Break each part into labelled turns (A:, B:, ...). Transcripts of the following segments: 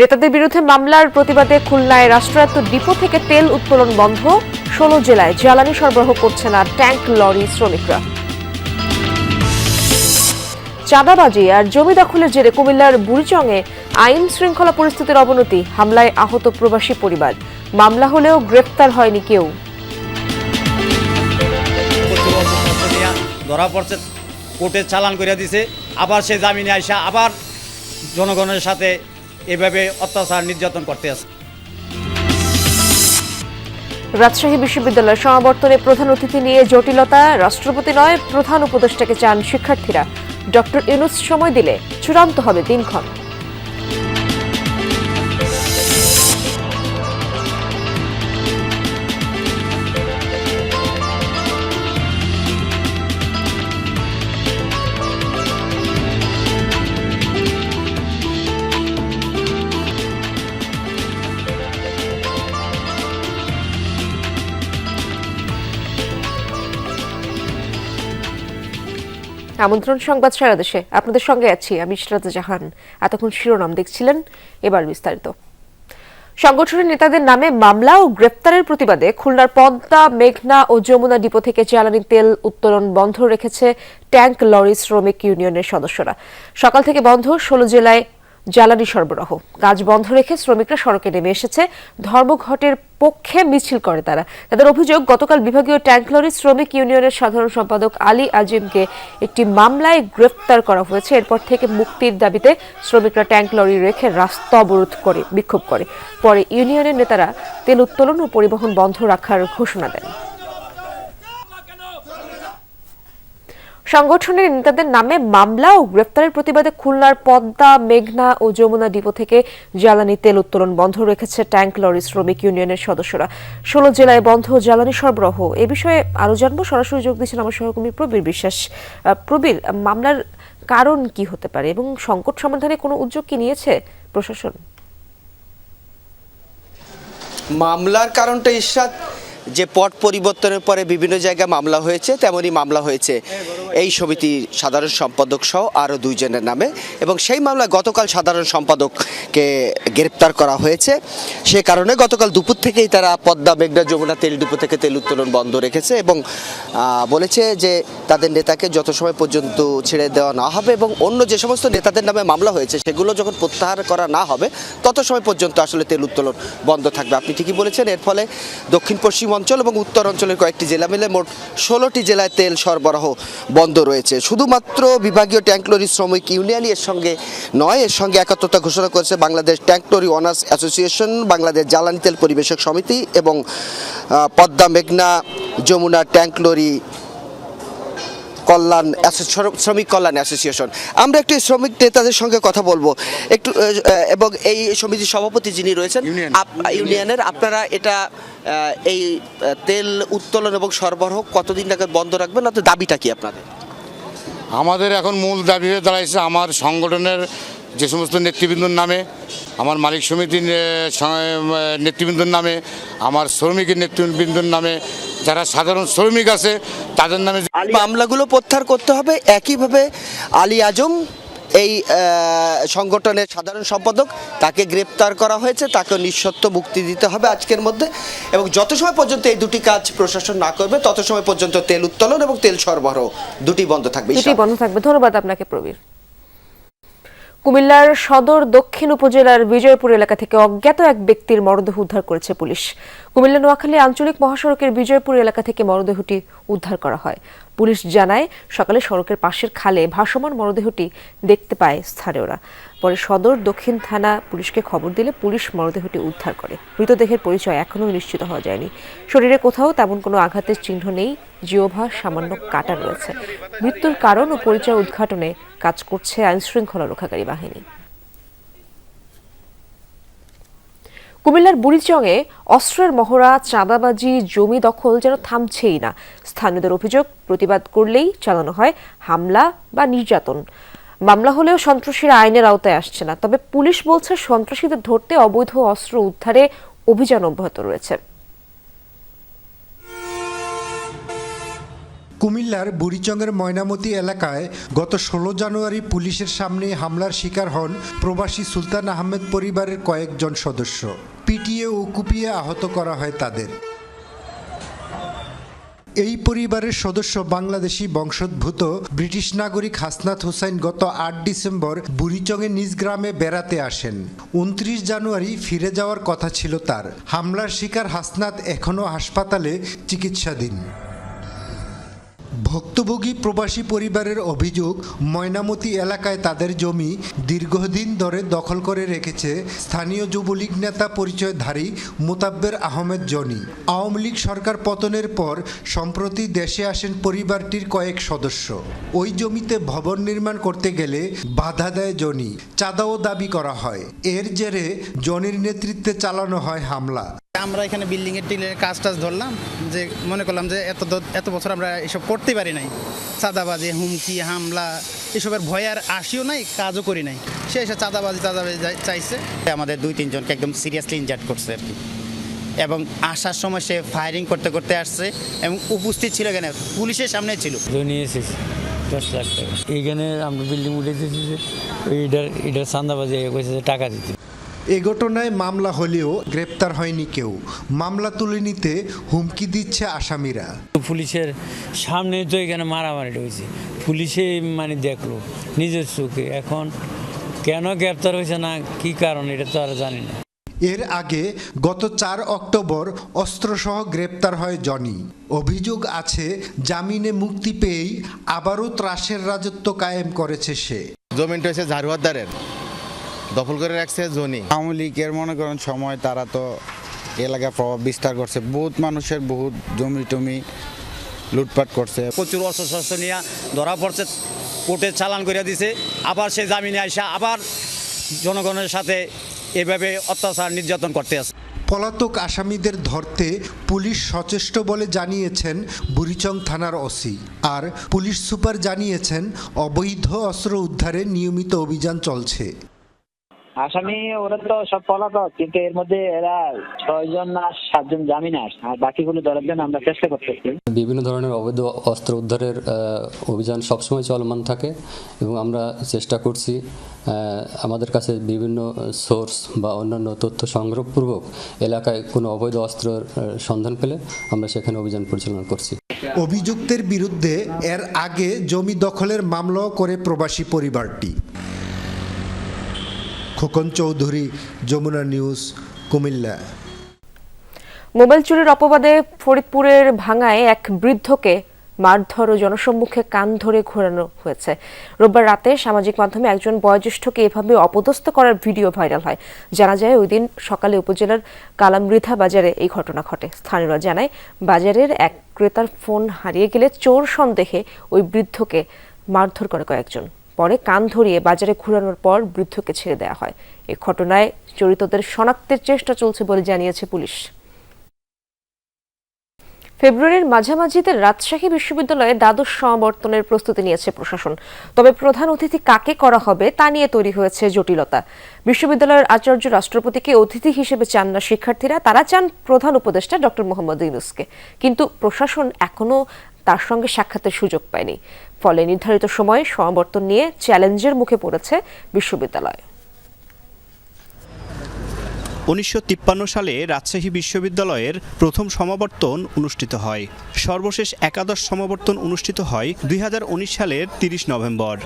A: নেতাদের বিরুদ্ধে মামলার প্রতিবাদে খুলনায় রাষ্ট্রায়ত্ত ডিপো থেকে তেল উত্তোলন বন্ধ। ষোলো জেলায় জ্বালানি সরবরাহ করছে না ট্যাঙ্ক লরি শ্রমিকরা। চাঁদাবাজি আর জমি দখলের জেরে কুমিল্লার বুড়িচংয়ে আইন শৃঙ্খলা পরিস্থিতির অবনতি, হামলায় আহত প্রবাসী পরিবার। মামলা হলেও গ্রেপ্তার হয়নি কেউ।
B: ধরা পড়ছে, কোর্টে চালান করে দিছে। আবার সে জামিনে আইসা আবার জনগণের সাথে এভাবে অত্যাচার নির্যাতন করতে আছে।
A: রাজশাহী বিশ্ববিদ্যালয়ের সমাবর্তনে প্রধান অতিথি নিয়ে জটিলতা, রাষ্ট্রপতি নয়, প্রধান উপদেষ্টাকে চান শিক্ষার্থীরা। ডক্টর ইউনুস সময় দিলে চূড়ান্ত হবে দিনক্ষণ। আমন্ত্রণ সংবাদ সারা দেশে। আপনাদের সঙ্গে আছি আমি ইশরাত জাহান। এতক্ষণ শিরোনাম দেখছিলেন, এবার বিস্তারিত। সংগঠনের নেতাদের নামে মামলা ও গ্রেপ্তারের প্রতিবাদে খুলনার পদ্মা, মেঘনা ও যমুনা ডিপো থেকে জ্বালানি তেল উত্তোলন বন্ধ রেখেছে ট্যাঙ্ক লরি শ্রমিক ইউনিয়নের সদস্যরা। সকাল থেকে বন্ধ, ষোলো জেলায় জ্বালানি সরবরাহ। কাজ বন্ধ রেখে শ্রমিকরা সড়কে নেমে এসেছে। ধর্মঘটের পক্ষে মিছিল করে তারা। তাদের অভিযোগ, গতকাল বিভাগীয় ট্যাঙ্ক লরি শ্রমিক ইউনিয়নের সাধারণ সম্পাদক আলী আজিমকে একটি মামলায় গ্রেফতার করা হয়েছে। এরপর থেকে মুক্তির দাবিতে শ্রমিকরা ট্যাঙ্ক লরি রেখে রাস্তা অবরোধ করে, বিক্ষোভ করে। পরে ইউনিয়নের নেতারা তেল উত্তোলন ও পরিবহন বন্ধ রাখার ঘোষণা দেন। সংগঠনের নেতাদের নামে মামলা ও গ্রেপ্তারের প্রতিবাদে খুলনার পদ্মা, মেঘনা ও যমুনা ডিপো থেকে জ্বালানি তেল উত্তোলন বন্ধ রেখেছে ট্যাঙ্ক লরি শ্রমিক ইউনিয়নের সদস্যরা। ষোলো জেলায় বন্ধ জ্বালানি সরবরাহ। এ বিষয়ে আরও জানব। সরাসরি যোগ দিচ্ছেন আমার সহকর্মী প্রবীর বিশ্বাস। প্রবীর, মামলার কারণ কি হতে পারে এবং সংকট সমাধানে কোনো উদ্যোগ কি নিয়েছে প্রশাসন?
C: মামলার কারণটা ইরশাদ যে পট পরিবর্তনের পরে বিভিন্ন জায়গায় মামলা হয়েছে, তেমনই মামলা হয়েছে। এই সমিতির সাধারণ সম্পাদক সহ আরও দুইজনের নামে এবং সেই মামলায় গতকাল সাধারণ সম্পাদককে গ্রেপ্তার করা হয়েছে। সে কারণে গতকাল দুপুর থেকেই তারা পদ্মা, মেঘনা, যমুনা, তেল ডিপো থেকে তেল উত্তোলন বন্ধ রেখেছে এবং বলেছে যে তাদের নেতাকে যত সময় পর্যন্ত ছেড়ে দেওয়া না হবে এবং অন্য যে সমস্ত নেতাদের নামে মামলা হয়েছে, সেগুলো যখন প্রত্যাহার করা না হবে, তত সময় পর্যন্ত আসলে তেল উত্তোলন বন্ধ থাকবে। আপনি ঠিকই বলেছেন, এর ফলে দক্ষিণ পশ্চিম অঞ্চল এবং উত্তর অঞ্চলের কয়েকটি জেলা মিলে মোট ষোলোটি জেলায় তেল সরবরাহ বন্ধ রয়েছে। শুধুমাত্র বিভাগীয় ট্যাঙ্কলরি শ্রমিক ইউনিয়নই এর সঙ্গে নয়, এর সঙ্গে একাত্মতা ঘোষণা করেছে Bangladesh tank lorry owners association, Bangladesh জ্বালানি তেল পরিবেশক সমিতি এবং পদ্মা মেঘনা যমুনা ট্যাঙ্কলরি কল্যাণ শ্রমিক কল্যাণ অ্যাসোসিয়েশন। আমরা একটু শ্রমিক নেতাদের সঙ্গে কথা বলব। একটু এবং এই সমিতির সভাপতি যিনি রয়েছেন
D: ইউনিয়ন।
C: ইউনিয়নের আপনারা এটা এই তেল উত্তোলন এবং সরবরাহ কতদিন নাগাদ বন্ধ রাখবেন না তো দাবিটা কি আপনাদের?
D: আমাদের এখন মূল দাবি হয়ে দাঁড়াইছে আমার সংগঠনের যে সমস্ত নেতৃবৃন্দর নামে আমার মালিক সমিতির নেতৃবৃন্দর নামে আমার শ্রমিকের নেতৃবৃন্দর নামে যারা সাধারণ শ্রমিক আছে তাদের নামে যে-
C: মামলাগুলো প্রত্যাহার করতে হবে। একইভাবে আলী আজম এই সংগঠনের সাধারণ সম্পাদক তাকে গ্রেপ্তার করা হয়েছে। তাকে নিঃসত্ব মুক্তি দিতে হবে আজকের মধ্যে। এবং যত সময় পর্যন্ত এই দুটি কাজ প্রশাসন না করবে তত সময় পর্যন্ত তেল উত্তোলন এবং তেল সরবরাহ দুটি বন্ধ থাকবে
A: দুটি বন্ধ থাকবে। ধন্যবাদ আপনাকে প্রবীর। কুমিল্লার সদর দক্ষিণ উপজেলার বিজয়পুর এলাকা থেকে অজ্ঞাত এক ব্যক্তির মরদেহ উদ্ধার করেছে পুলিশ। কুমিল্লা নোয়াখালী আঞ্চলিক মহাসড়কের বিজয়পুর এলাকা থেকে মরদেহটি উদ্ধার করা হয়। পুলিশ জানায়, সকালে সড়কের পাশের খালে ভাসমান মরদেহটি দেখতে পায় স্থানীয়রা। পরে সদর দক্ষিণ থানা পুলিশকে খবর দিলে পুলিশ মরদেহটি উদ্ধার করে। মৃতদেহের পরিচয় এখনও নিশ্চিত হওয়া যায়নি। শরীরে কোথাও তেমন কোনো আঘাতের চিহ্ন নেই জিওভা সামান্য কাটা রয়েছে। মৃত্যুর কারণ ও পরিচয় উদ্ঘাটনে কাজ করছে আইনশৃঙ্খলা রক্ষাকারী বাহিনী। কুমিল্লার বুড়িচংয়ে অস্ত্রের মহড়া, চাঁদাবাজি, জমি দখল যেন থামছেই না। স্থানীয়দের অভিযোগ, প্রতিবাদ করলেই চালানো হয় হামলা বা নির্যাতন। মামলা হলেও সন্ত্রাসীরা আইনের আওতায় আসছে না। তবে পুলিশ বলছে, সন্ত্রাসীদের ধরতে অবৈধ অস্ত্র উদ্ধারে অভিযান অব্যাহত রয়েছে।
E: কুমিল্লার বুড়িচংয়ের ময়নামতি এলাকায় গত ষোলো জানুয়ারি পুলিশের সামনে হামলার শিকার হন প্রবাসী সুলতান আহমেদ পরিবারের কয়েকজন সদস্য। পিটিয়ে ও কুপিয়ে আহত করা হয় তাদের। এই পরিবারের সদস্য বাংলাদেশি বংশোদ্ভূত ব্রিটিশ নাগরিক হাসনাত হুসাইন গত আট ডিসেম্বর বুড়িচংয়ে নিজ গ্রামে বেড়াতে আসেন। উনত্রিশ জানুয়ারি ফিরে যাওয়ার কথা ছিল তার। হামলার শিকার হাসনাত এখনও হাসপাতালে চিকিৎসাধীন। ভুক্তভোগী প্রবাসী পরিবারের অভিযোগ, ময়নামতি এলাকায় তাদের জমি দীর্ঘদিন ধরে দখল করে রেখেছে স্থানীয় যুবলীগ নেতা পরিচয়ধারী মোতাব্বের আহমেদ জনি। আওয়ামী লীগ সরকার পতনের পর সম্প্রতি দেশে আসেন পরিবারটির কয়েক সদস্য। ওই জমিতে ভবন নির্মাণ করতে গেলে বাধা দেয় জনি। চাঁদাও দাবি করা হয়। এর জেরে জনির নেতৃত্বে চালানো হয় হামলা।
F: আমরা এখানে বিল্ডিং এর টিলের কাজ টাজ ধরলাম যে মনে করলাম যে এত দ- এত বছর আমরা এসব করতে পারি নাই। চাঁদাবাজি হুমকি হামলা এসবের ভয় আর আসিও নাই কাজও করি নাই। সে এসে চাঁদাবাজি চাঁদাবাজি চাইছে।
G: আমাদের দুই তিনজনকে একদম সিরিয়াসলি ইনজার্ড করছে আর কি। এবং আসার সময় সে ফায়ারিং করতে করতে আসছে এবং উপস্থিত ছিল এখানে পুলিশের সামনে ছিল।
H: নিয়ে এসেছি দশ লাখ টাকা। এইখানে আমরা বিল্ডিং উঠে দিয়েছি যে এইটার এটার চান্দাবাজি কইছে টাকা দিতে।
E: এ ঘটনায় মামলা হলেও গ্রেপ্তার হয়নি কেউ। মামলা তুলে নিতে হুমকি দিচ্ছে আসামিরা।
H: পুলিশের সামনে তো এখানে মারামারি রয়েছে। পুলিশে মানে দেখল নিজের চোখে। এখন কেন গ্রেপ্তার হয়েছে না কি কারণ এটা তো আর জানি না।
E: এর আগে গত চার অক্টোবর অস্ত্রসহ গ্রেপ্তার হয় জনি। অভিযোগ আছে জামিনে মুক্তি পেয়েই আবারও ত্রাসের রাজত্ব কায়েম করেছে সে।
I: জমিনটা হচ্ছে ঝাড়ুয়ারদারের দখল করে রাখছে জনি আওয়ামী লীগের মনে করেন সময় তারা তো এলাকা প্রভাব বিস্তার করছে। বহুত মানুষের বহুত জমি টমি লুটপাট করছে।
B: প্রচুর অস্ত্র শস্ত্র নিয়ে ধরা পড়ছে কোর্টে চালান করে দিছে। আবার সে জামিনে আইসা আবার জনগণের সাথে এভাবে অত্যাচার নির্যাতন করতে আছে।
E: পলাতক আসামিদের ধরতে পুলিশ সচেষ্ট বলে জানিয়েছেন বুড়িচং থানার ওসি। আর পুলিশ সুপার জানিয়েছেন অবৈধ অস্ত্র উদ্ধারে নিয়মিত অভিযান চলছে।
J: আসামি ওরা তো সব পলাতক কিন্তু এর মধ্যে এরা ছয়জন না সাতজন জামিন আস আর বাকিগুলো ধরার জন্য আমরা চেষ্টা করতেছি।
K: বিভিন্ন ধরনের অবৈধ অস্ত্র উদ্ধারের অভিযান সবসময় চলমান থাকে এবং আমরা চেষ্টা করছি আমাদের কাছে বিভিন্ন সোর্স বা অন্যান্য তথ্য সংগ্রহপূর্বক এলাকায় কোনো অবৈধ অস্ত্রের আহ, সন্ধান পেলে আমরা সেখানে অভিযান পরিচালনা করছি।
E: অভিযুক্তের বিরুদ্ধে এর আগে জমি দখলের মামলাও করে প্রবাসী পরিবারটি। খোকন চৌধুরী, যমুনা নিউজ, কুমিল্লা।
A: মোবাইল চুরির অপবাদে ফরিদপুরের ভাঙায় এক বৃদ্ধকে মারধর ও জনসম্মুখে কান ধরে ঘোরানো হয়েছে। রোববার রাতে সামাজিক মাধ্যমে একজন বয়োজ্যেষ্ঠকে এভাবে অপদস্থ করার ভিডিও ভাইরাল হয়। জানা যায়, ওই দিন সকালে উপজেলার কালামৃধা বাজারে এই ঘটনা ঘটে। স্থানীয়রা জানায়, বাজারের এক ক্রেতার ফোন হারিয়ে গেলে চোর সন্দেহে ওই বৃদ্ধকে মারধর করে কয়েকজন। পরে কান ধরিয়ে বাজারে ঘুরানোর পর বৃদ্ধকে ছেড়ে দেওয়া হয়। এ ঘটনায় জড়িতদের শনাক্তের চেষ্টা চলছে বলে জানিয়েছে পুলিশ। ফেব্রুয়ারির মাঝামাঝিতে রাজশাহী বিশ্ববিদ্যালয়ে দ্বাদশ সমাবর্তনের প্রস্তুতি নিয়েছে প্রশাসন। তবে প্রধান অতিথি কাকে করা হবে তা নিয়ে তৈরি হয়েছে জটিলতা। বিশ্ববিদ্যালয়ের আচার্য রাষ্ট্রপতিকে অতিথি হিসেবে চান না শিক্ষার্থীরা, তারা চান প্রধান উপদেষ্টা ডক্টর মোহাম্মদ ইউনুসকে। কিন্তু প্রশাসন এখনও তার সঙ্গে সাক্ষাতের সুযোগ পায়নি। ফলে নির্ধারিত সময়ে সমাবর্তন নিয়ে চ্যালেঞ্জের মুখে পড়েছে বিশ্ববিদ্যালয়।
L: উনিশশো তিপ্পান্ন সালে রাজশাহী বিশ্ববিদ্যালয়ের প্রথম সমাবর্তন অনুষ্ঠিত হয়। সর্বশেষ একাদশ সমাবর্তন অনুষ্ঠিত হয় দুই হাজার উনিশ সালের তিরিশ নভেম্বর।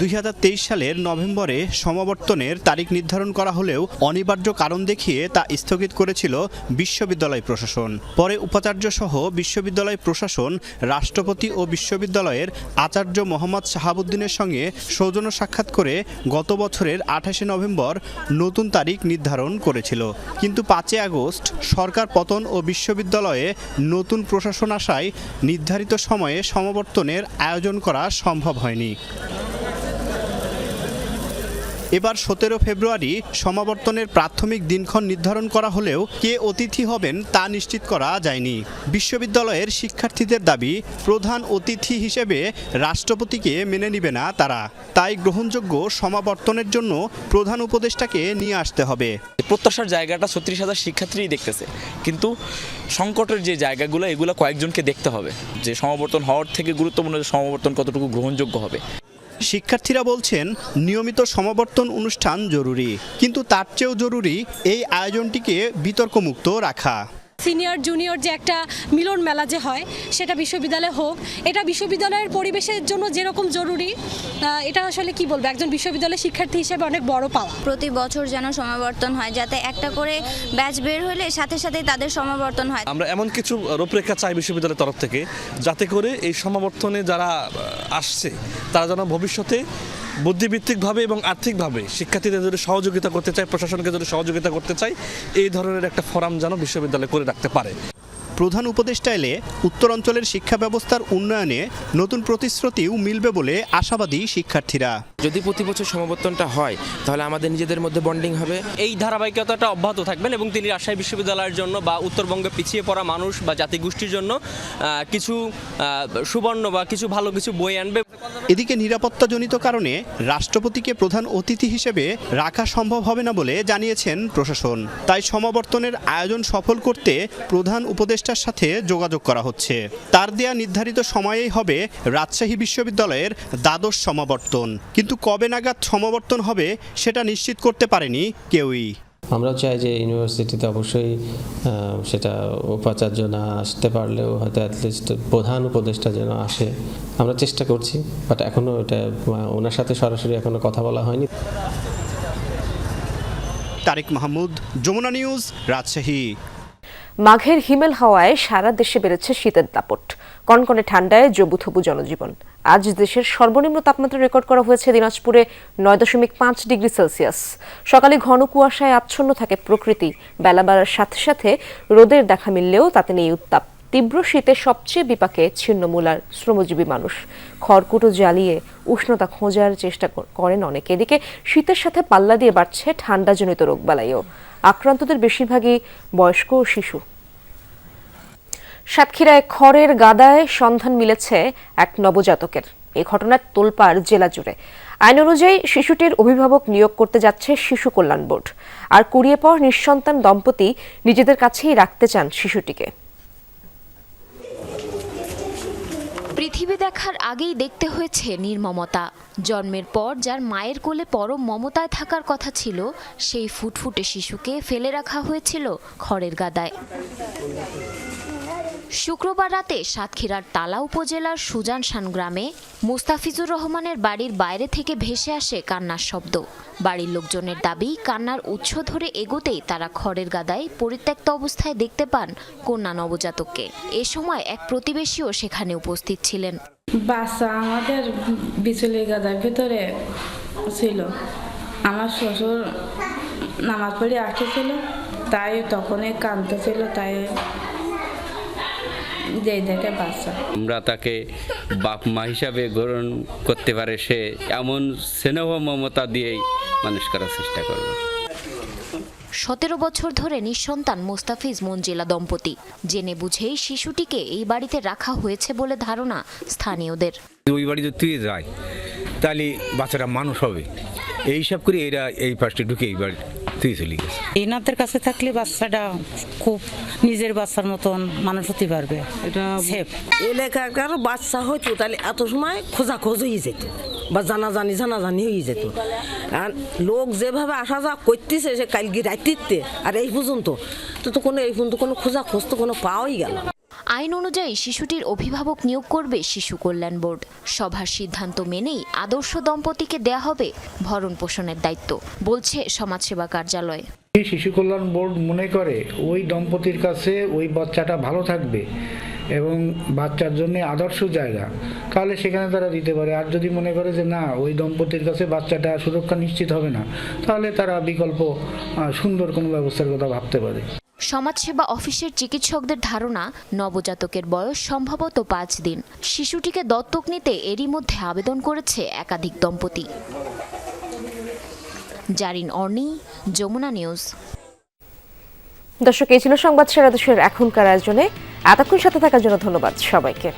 L: দুই হাজার তেইশ সালের নভেম্বরে সমাবর্তনের তারিখ নির্ধারণ করা হলেও অনিবার্য কারণ দেখিয়ে তা স্থগিত করেছিল বিশ্ববিদ্যালয় প্রশাসন। পরে উপাচার্য সহ বিশ্ববিদ্যালয় প্রশাসন, রাষ্ট্রপতি ও বিশ্ববিদ্যালয়ের আচার্য মোহাম্মদ শাহাবুদ্দিনের সঙ্গে সৌজন্য সাক্ষাৎ করে গত বছরের আঠাশে নভেম্বর নতুন তারিখ নির্ধারণ করেছিল। কিন্তু পাঁচই আগস্ট সরকার পতন ও বিশ্ববিদ্যালয়ে নতুন প্রশাসন আসায় নির্ধারিত সময়ে সমাবর্তনের আয়োজন করা সম্ভব হয়নি। এবার সতেরো ফেব্রুয়ারি সমাবর্তনের প্রাথমিক দিনক্ষণ নির্ধারণ করা হলেও কে অতিথি হবেন তা নিশ্চিত করা যায়নি। বিশ্ববিদ্যালয়ের শিক্ষার্থীদের দাবি, প্রধান অতিথি হিসেবে রাষ্ট্রপতিকে মেনে নিবে না তারা। তাই গ্রহণযোগ্য সমাবর্তনের জন্য প্রধান উপদেষ্টাকে নিয়ে আসতে হবে।
M: প্রত্যাশার জায়গাটা ছত্রিশ হাজার শিক্ষার্থীই দেখতেছে। কিন্তু সংকটের যে জায়গাগুলো, এগুলো কয়েকজনকে দেখতে হবে। যে সমাবর্তন হওয়ার থেকে গুরুত্বপূর্ণ সমাবর্তন কতটুকু গ্রহণযোগ্য হবে।
L: শিক্ষার্থীরা বলছেন নিয়মিত সমাবর্তন অনুষ্ঠান জরুরি কিন্তু তার চেয়েও জরুরি এই আয়োজনটিকে বিতর্কমুক্ত রাখা।
N: সিনিয়র জুনিয়র যে একটা মিলন মেলা যে হয় সেটা বিশ্ববিদ্যালয়ে হোক এটা বিশ্ববিদ্যালয়ের পরিবেশের জন্য যেরকম জরুরি এটা আসলে কি বলব? একজন বিশ্ববিদ্যালয়ের শিক্ষার্থী হিসেবে অনেক বড় পাওয়া।
O: প্রতি বছর যেন সমাবর্তন হয় যাতে একটা করে ব্যাচ বের হলে সাথে সাথেই তাদের সমাবর্তন হয়।
P: আমরা এমন কিছু রূপরেখা চাই বিশ্ববিদ্যালয়ের তরফ থেকে যাতে করে এই সমাবর্তনে যারা আসছে তারা যেন ভবিষ্যতে বুদ্ধিভিত্তিকভাবে এবং আর্থিকভাবে শিক্ষার্থীদের যদি সহযোগিতা করতে চায়, প্রশাসনকে যদি সহযোগিতা করতে চায়, এই ধরনের একটা ফোরাম যেন বিশ্ববিদ্যালয় করে রাখতে পারে।
L: প্রধান উপদেষ্টা এলে উত্তরাঞ্চলের শিক্ষা ব্যবস্থার উন্নয়নে নতুন প্রতিশ্রুতিও মিলবে বলে আশাবাদী শিক্ষার্থীরা।
Q: যদি প্রতি বছর সমাবর্তনটা হয় তাহলে আমাদের নিজেদের মধ্যে বন্ডিং হবে।
R: এই ধারাবাহিকতাটা অব্যাহত থাকবেন এবং তিনি রাজশাহী বিশ্ববিদ্যালয়ের জন্য বা উত্তরবঙ্গে পিছিয়ে পড়া মানুষ বা জাতিগোষ্ঠীর জন্য কিছু সুবর্ণ বা কিছু ভালো কিছু বই আনবে।
L: এদিকে নিরাপত্তাজনিত কারণে রাষ্ট্রপতিকে প্রধান অতিথি হিসেবে রাখা সম্ভব হবে না বলে জানিয়েছেন প্রশাসন। তাই সমাবর্তনের আয়োজন সফল করতে প্রধান উপদেষ্টার সাথে যোগাযোগ করা হচ্ছে। তার দেয়া নির্ধারিত সময়েই হবে রাজশাহী বিশ্ববিদ্যালয়ের দ্বাদশ সমাবর্তন। কিন্তু কবে নাগাদ সমাবর্তন হবে সেটা নিশ্চিত করতে পারেনি কেউই।
K: আমরাও চাই যে ইউনিভার্সিটিতে অবশ্যই সেটা উপাচার্য না আসতে পারলেও হয়তো অ্যাটলিস্ট প্রধান উপদেষ্টা যেন আসে। আমরা চেষ্টা করছি বাট এখনও এটা ওনার সাথে সরাসরি এখনও কথা বলা হয়নি।
L: তারেক মাহমুদ যমুনা নিউজ রাজশাহী।
A: মাঘের হিমেল হাওয়ায় সারা দেশে বেড়েছে শীতের দাপট। কনকনে ঠান্ডায় জবুথবু জনজীবন। আজ দেশের সর্বনিম্ন তাপমাত্রা রেকর্ড করা হয়েছে দিনাজপুরে নয় দশমিক পাঁচ ডিগ্রি সেলসিয়াস। সকালে ঘন কুয়াশায় আচ্ছন্ন থাকে প্রকৃতি। বেলা বাড়ার সাথে সাথে রোদের দেখা মিললেও তাতে নেই উত্তাপ। তীব্র শীতে সবচেয়ে বিপাকে ছিন্নমূলার শ্রমজীবী মানুষ। খড়কুটো জ্বালিয়ে উষ্ণতা খোঁজার চেষ্টা করেন অনেকে। এদিকে শীতের সাথে পাল্লা দিয়ে বাড়ছে ঠান্ডাজনিত রোগবালাইও। আক্রান্তদের বেশিরভাগই বয়স্ক ও শিশু। সাতক্ষীরায় খড়ের গাদায় সন্ধান মিলেছে এক নবজাতকের। এই ঘটনার তোলপাড় জেলা জুড়ে। আইন অনুযায়ী শিশুটির অভিভাবক নিয়োগ করতে যাচ্ছে শিশু কল্যাণ বোর্ড। আর কুড়িয়ে পর নিঃসন্তান দম্পতি নিজেদের কাছেই রাখতে চান শিশুটিকে।
S: পৃথিবী দেখার আগেই দেখতে হয়েছে নির্মমতা। জন্মের পর যার মায়ের কোলে পরম মমতায় থাকার কথা ছিল, সেই ফুটফুটে শিশুকে ফেলে রাখা হয়েছিল খড়ের গাদায়। শুক্রবার রাতে সাতক্ষীরার তালা উপজেলার সুজানশান গ্রামে মুস্তাফিজুর রহমানের বাড়ির বাইরে থেকে ভেসে আসে কান্নার শব্দ। বাড়ির লোকজনের দাবি, কান্নার উৎস ধরে এগোতেই তারা খড়ের গাদায় পরিত্যক্ত অবস্থায় দেখতে পান কন্যা নবজাতককে। এ সময় এক প্রতিবেশীও সেখানে উপস্থিত ছিলেন।
T: বাচ্চা আমাদের বিচুলি গাদার ভিতরে ছিল। আমার শ্বশুর নামাজ পড়ে আসতেছিল, তাই তখনই কাঁদতেছিল, তাই যেই দেখে বাচ্চা।
U: আমরা তাকে বাপ মা হিসাবে গ্রহণ করতে পারে সে এমন স্নেহ মমতা দিয়েই মানুষ করার চেষ্টা করবে।
S: সতেরো বছর ধরে নিঃসন্তান মোস্তাফিজ মঞ্জিলা দম্পতি। জেনে বুঝেই শিশুটিকে এই বাড়িতে রাখা হয়েছে বলে ধারণা স্থানীয়দের।
V: ওই বাড়িতে তুই যায় তাহলে বাচ্চাটা মানুষ হবে। এই সব করে এরা এই পাশে ঢুকে এই বাড়ি তুই চলে গেছে।
W: এনাদের কাছে থাকলে বাচ্চাটা খুব নিজের বাচ্চার মতন মানুষ হতে পারবে। এটা সেফ
X: এলাকার বাচ্চা হইতো তাহলে এত সময় খোঁজাখোঁজ হয়ে যেত বা জানাজানি জানাজানি হয়ে যেত। আর লোক যেভাবে আসা যাওয়া করতেছে সে কালকে রাত্রিতে আর এই পর্যন্ত। তো তো কোনো এই পর্যন্ত কোনো খোঁজাখোঁজ তো কোনো পাওয়াই গেল।
S: আইন অনুযায়ী শিশুটির অভিভাবক নিয়োগ করবে শিশু কল্যাণ বোর্ড। সভার সিদ্ধান্ত মেনেই আদর্শ দম্পতিকে দেয়া হবে ভরণ পোষণের দায়িত্ব, বলছে সমাজসেবা কার্যালয়।
Y: শিশু কল্যাণ বোর্ড মনে করে ওই দম্পতির কাছে ওই বাচ্চাটা ভালো থাকবে এবং বাচ্চার জন্য আদর্শ জায়গা। তাহলে সেখানে তারা দিতে পারে। আর যদি মনে করে যে না, ওই দম্পতির কাছে বাচ্চাটা সুরক্ষা নিশ্চিত হবে না, তাহলে তারা বিকল্প সুন্দর কোনো ব্যবস্থার কথা ভাবতে পারে।
S: সমাজসেবা অফিসের চিকিৎসকদের ধারণা, নবজাতকের বয়স সম্ভবত পাঁচ দিন। শিশুটিকে দত্তক নিতে এরই মধ্যে আবেদন করেছে একাধিক দম্পতি। জারিন অর্নি, যমুনা নিউজ।
A: দর্শক, এই ছিল সংবাদ সেরা দেশের এখনকার আয়োজনে। এতক্ষণ সাথে থাকার জন্য ধন্যবাদ সবাইকে।